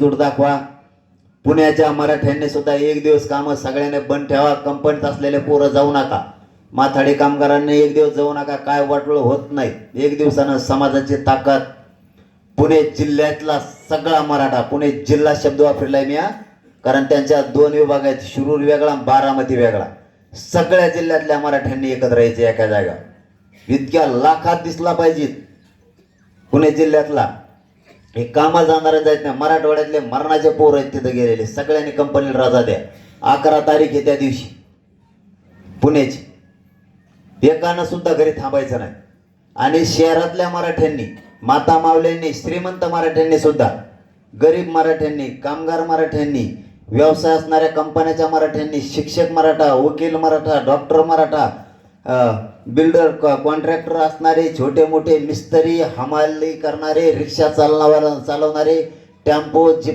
जोड दाखवा. पुण्याच्या मराठ्यांनी सुद्धा एक दिवस कामं सगळ्यांनी बंद ठेवा. कंपनीत असलेले पोरं जाऊ नका. माथाडी कामगारांनी एक दिवस जाऊ नका. काय वाटलं होत नाही. एक दिवसानं समाजाची ताकद. पुणे जिल्ह्यातला सगळा मराठा. पुणे जिल्हा शब्द वापरलाय मी कारण त्यांच्या दोन विभाग आहेत. शिरूर वेगळा बारामती वेगळा. सगळ्या जिल्ह्यातल्या मराठ्यांनी एकत्र यायचे एका जागा इतक्या लाखात दिसला पाहिजे. पुणे जिल्ह्यातला. हे कामाला जाणारे जायत नाही. मराठवाड्यातले मरणाचे पोर आहेत तिथं गेलेले. सगळ्यांनी कंपनीला रजा द्या. अकरा तारीख आहे त्या दिवशी. पुण्याची. एकानं सुद्धा घरी थांबायचं नाही. आणि शहरातल्या मराठ्यांनी माता मावल्यांनी श्रीमंत मराठ्यांनी सुद्धा गरीब मराठ्यांनी कामगार मराठ्यांनी व्यवसाय असणाऱ्या कंपन्याच्या मराठ्यांनी शिक्षक मराठा वकील Maratha doctor Maratha builder contractor असणारे छोटे मोठे मिस्त्री हमाली करणारे रिक्षा चालणावर चालवणारे टेम्पो जिप